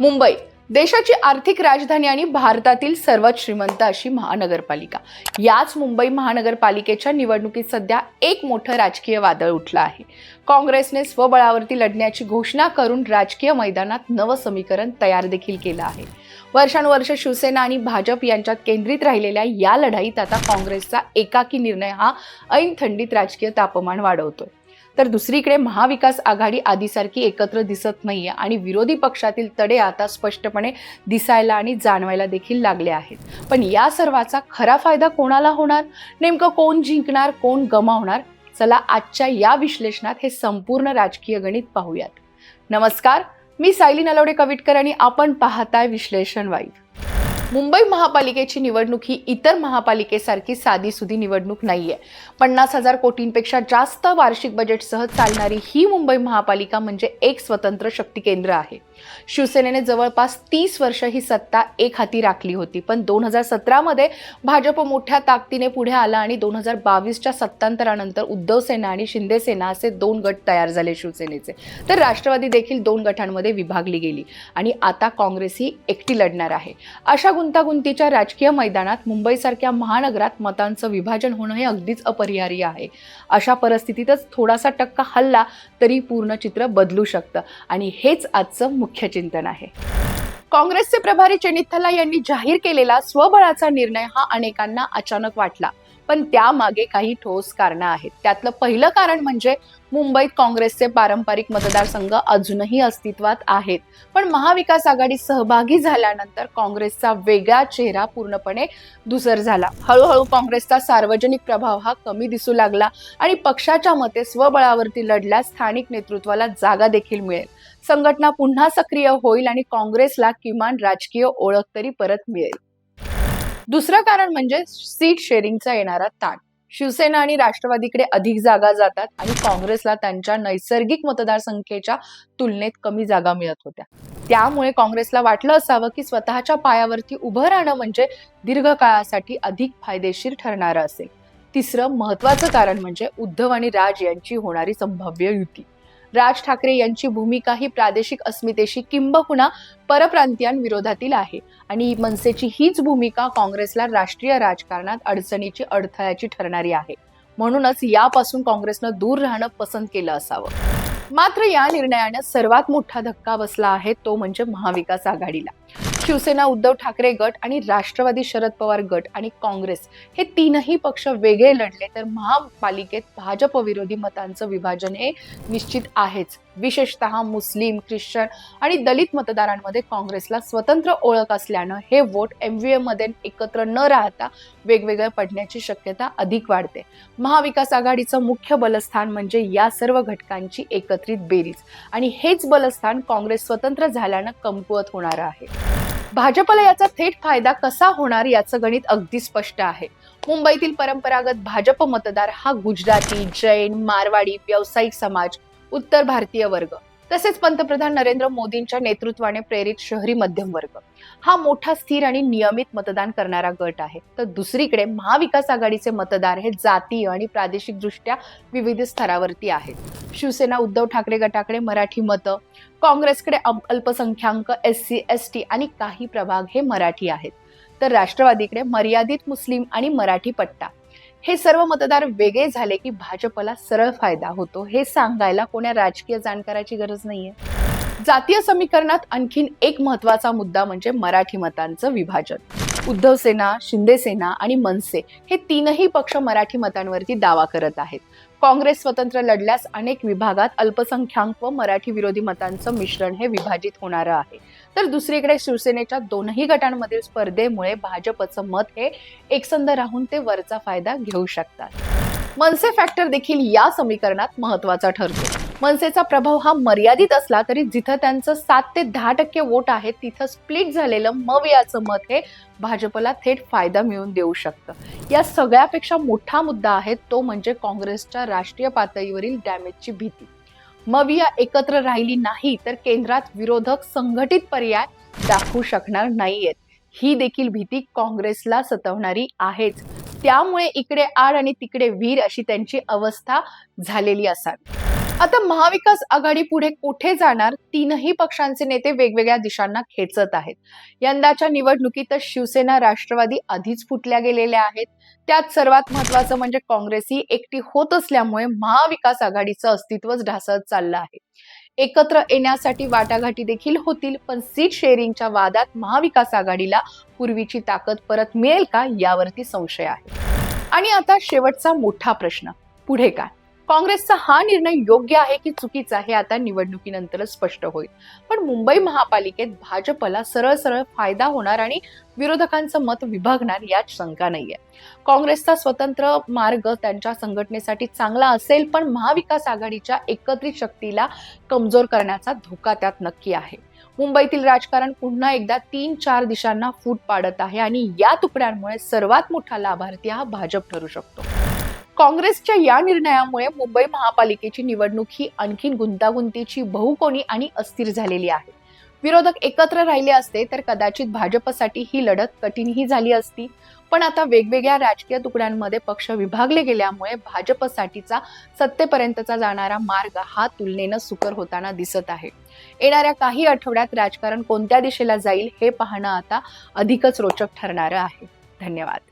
मुंबई देशाची आर्थिक राजधानी आणि भारतातील सर्वात श्रीमंत अशी महानगरपालिका. याच मुंबई महानगरपालिकेच्या निवडणुकीत सध्या एक मोठं राजकीय वादळ उठलं आहे. काँग्रेसने स्वबळावरती लढण्याची घोषणा करून राजकीय मैदानात नवं समीकरण तयार देखील केलं आहे. वर्षानुवर्ष शिवसेना आणि भाजप यांच्यात केंद्रित राहिलेल्या या लढाईत आता काँग्रेसचा एकाकी निर्णय हा ऐन थंडीत राजकीय तापमान वाढवतोय. तर दुसरीकडे महाविकास आघाडी आधीसारखी एकत्र दिसत नाहीये आणि विरोधी पक्षातील तडे आता स्पष्टपणे दिसायला आणि जाणवायला देखील लागले आहेत. पण या सर्वाचा खरा फायदा कोणाला होणार? नेमकं कोण जिंकणार कोण गमावणार? चला आजच्या या विश्लेषणात हे संपूर्ण राजकीय गणित पाहूयात. नमस्कार मी सायली नलवडे कविटकर आणि आपण पाहताय विश्लेषण वाईफ. मुंबई महापालिकेची निवडणूक ही इतर महापालिकेसारखी साधीसुधी निवडणूक नाही आहे पन्नास हजार कोटींपेक्षा जास्त वार्षिक बजेटसह चालणारी ही मुंबई महापालिका म्हणजे एक स्वतंत्र शक्ती केंद्र आहे. शिवसेनेने जवळपास तीस वर्ष ही सत्ता एक हाती राखली होती. पण दोन हजार सतरामध्ये भाजप मोठ्या ताकदीने पुढे आला आणि दोन हजार बावीसच्या सत्तांतरानंतर उद्धव सेना आणि शिंदे सेना असे दोन गट तयार झाले शिवसेनेचे. तर राष्ट्रवादी देखील दोन गटांमध्ये विभागली गेली आणि आता काँग्रेस ही एकटी लढणार आहे. अशा गुंतागुंतीच्या राजकीय मैदानात मुंबईसारख्या महानगरात मतांचं विभाजन होणं हे अगदीच अपरिहार्य आहे. अशा परिस्थितीतच थोडासा टक्का हल्ला तरी पूर्ण चित्र बदलू शकतं आणि हेच आजचं मुख्य चिंतन आहे. काँग्रेसचे प्रभारी चेनिथला यांनी जाहीर केलेला स्वबळाचा निर्णय हा अनेकांना अचानक वाटला. पण त्यामागे काही ठोस कारणं आहेत. त्यातलं पहिलं कारण म्हणजे मुंबईत काँग्रेसचे पारंपरिक मतदारसंघ अजूनही अस्तित्वात आहेत. पण महाविकास आघाडी सहभागी झाल्यानंतर काँग्रेसचा वेगळा चेहरा पूर्णपणे धुसर झाला. हळूहळू काँग्रेसचा सार्वजनिक प्रभाव हा कमी दिसू लागला आणि पक्षाच्या मते स्वबळावरती लढल्यास स्थानिक नेतृत्वाला जागा देखील मिळेल. संघटना पुन्हा सक्रिय होईल आणि काँग्रेसला किमान राजकीय ओळख तरी परत मिळेल. दुसरं कारण म्हणजे सीट शेअरिंगचा येणारा ताण. शिवसेना आणि राष्ट्रवादीकडे अधिक जागा जातात आणि काँग्रेसला त्यांच्या नैसर्गिक मतदारसंख्येच्या तुलनेत कमी जागा मिळत होत्या. त्यामुळे काँग्रेसला वाटलं असावं की स्वतःच्या पायावरती उभं राहणं म्हणजे दीर्घकाळासाठी अधिक फायदेशीर ठरणारं असेल. तिसरं महत्वाचं कारण म्हणजे उद्धव आणि राज यांची होणारी संभाव्य युती. राज ठाकरे यांची भूमिका ही प्रादेशिक अस्मितेशी किंबहुना परप्रांतीयांविरोधातील आहे. आणि मनसेची हीच भूमिका काँग्रेसला राष्ट्रीय राजकारणात अडचणीची अडथळ्याची ठरणारी आहे. म्हणूनच यापासून काँग्रेसनं दूर राहणं पसंत केलं असावं. मात्र या निर्णयाने सर्वात मोठा धक्का बसला आहे तो म्हणजे महाविकास आघाडीला. शिवसेना उद्धव ठाकरे गट आणि राष्ट्रवादी शरद पवार गट आणि काँग्रेस हे तीनही पक्ष वेगळे लढले तर महापालिकेत भाजप विरोधी मतांचं विभाजन हे निश्चित आहेच. विशेषतः मुस्लिम ख्रिश्चन आणि दलित मतदारांमध्ये काँग्रेसला स्वतंत्र ओळख असल्यानं हे वोट एम व्ही मध्ये एकत्र न राहता वेगवेगळे पडण्याची शक्यता अधिक वाढते. महाविकास आघाडीचं मुख्य बलस्थान म्हणजे या सर्व घटकांची एकत्रित बेरीज आणि हेच बलस्थान काँग्रेस स्वतंत्र झाल्यानं कमकुवत होणार आहे. भाजपला याचा थेट फायदा कसा होणार याचं गणित अगदी स्पष्ट आहे. मुंबईतील परंपरागत भाजप मतदार हा गुजराती जैन मारवाडी व्यावसायिक समाज उत्तर भारतीय वर्ग. तसेच पंतप्रधान नरेंद्र मोदींच्या नेतृत्वाने प्रेरित शहरी मध्यम वर्ग. हा मोठा स्थिर आणि नियमित मतदान करणारा गट आहे. तर दुसरीकडे महाविकास आघाडीचे मतदार हे जातीय आणि प्रादेशिक दृष्ट्या विविध स्तरावरती आहेत. शिवसेना उद्धव ठाकरे गटाकडे मराठी मतं काँग्रेसकडे अल्पसंख्याक एस सी एस टी आणि काही प्रभाग हे मराठी आहेत. तर राष्ट्रवादीकडे मर्यादित मुस्लिम आणि मराठी पट्टा. हे सर्व मतदार वेगळे झाले की भाजपला सरळ फायदा होतो. हे सांगायला कोण्या राजकीय जाणकाराची गरज नाहीये. जातीय समीकरणात आणखीन एक महत्त्वाचा मुद्दा म्हणजे मराठी मतांचं विभाजन. उद्धव सेना शिंदे सेना आणि मनसे हे तीनही पक्ष मराठी मतांवरती दावा करत आहेत. काँग्रेस स्वतंत्र लढल्यास अनेक विभागात अल्पसंख्याक व मराठी विरोधी मतांचं मिश्रण हे विभाजित होणारं आहे. तर दुसरीकडे शिवसेनेच्या दोनही गटांमधील स्पर्धेमुळे भाजपचं मत हे एकसंध राहून ते वरचा फायदा घेऊ शकतात. मनसे फॅक्टर देखील या समीकरणात महत्त्वाचा ठरतो. मनसेचा प्रभाव हा मर्यादित असला तरी जिथं त्यांचं सात ते दहा टक्के वोट आहे तिथं स्प्लिट झालेलं मवियाचं मत हे भाजपला थेट फायदा मिळवून देऊ शकतं. या सगळ्यापेक्षा मोठा मुद्दा आहे तो म्हणजे काँग्रेसच्या राष्ट्रीय पातळीवरील डॅमेजची भीती. मविया एकत्र राहिली नाही तर केंद्रात विरोधक संघटित पर्याय दाखवू शकणार नाहीयेत. ही देखील भीती काँग्रेसला सतवणारी आहेच. त्यामुळे इकडे आड आणि तिकडे वीर अशी त्यांची अवस्था झालेली असावी. आता महाविकास आघाडी पुढे कुठे जाणार? तीनही पक्षांचे नेते वेगवेगळ्या दिशांना खेचत आहेत. यंदाच्या निवडणुकीत शिवसेना राष्ट्रवादी आधीच फुटल्या गेलेल्या आहेत. त्यात सर्वात महत्वाचं म्हणजे काँग्रेस ही एकटी होत असल्यामुळे महाविकास आघाडीचं अस्तित्वच ढासळत चाललं आहे. एकत्र येण्यासाठी वाटाघाटी देखील होतील पण सीट शेअरिंगच्या वादात महाविकास आघाडीला पूर्वीची ताकद परत मिळेल का यावरती संशय आहे. आणि आता शेवटचा मोठा प्रश्न. पुढे काय? काँग्रेसचा हा निर्णय योग्य आहे की चुकीचा हे आता निवडणुकीनंतरच स्पष्ट होईल. पण मुंबई महापालिकेत भाजपला सरळ सरळ फायदा होणार आणि विरोधकांचं मत विभागणार यात शंका नाहीये. काँग्रेसचा स्वतंत्र मार्ग त्यांच्या संघटनेसाठी चांगला असेल पण महाविकास आघाडीच्या एकत्रित शक्तीला कमजोर करण्याचा धोका त्यात नक्की आहे. मुंबईतील राजकारण पुन्हा एकदा तीन चार दिशांना फूट पाडत आहे आणि या तुकड्यांमुळे सर्वात मोठा लाभार्थी हा भाजप ठरू शकतो. काँग्रेसच्या या निर्णयामुळे मुंबई महापालिकेची निवडणूक ही आणखीन गुंतागुंतीची बहुकोणी आणि अस्थिर झालेली आहे. विरोधक एकत्र राहिले असते तर कदाचित भाजपसाठी ही लढत कठीणही झाली असती. पण आता वेगवेगळ्या राजकीय तुकड्यांमध्ये पक्ष विभागले गेल्यामुळे भाजपसाठीचा सत्तेपर्यंतचा जाणारा मार्ग हा तुलनेनं सुकर होताना दिसत आहे. येणाऱ्या काही आठवड्यात राजकारण कोणत्या दिशेला जाईल हे पाहणं आता अधिकच रोचक ठरणारं आहे. धन्यवाद.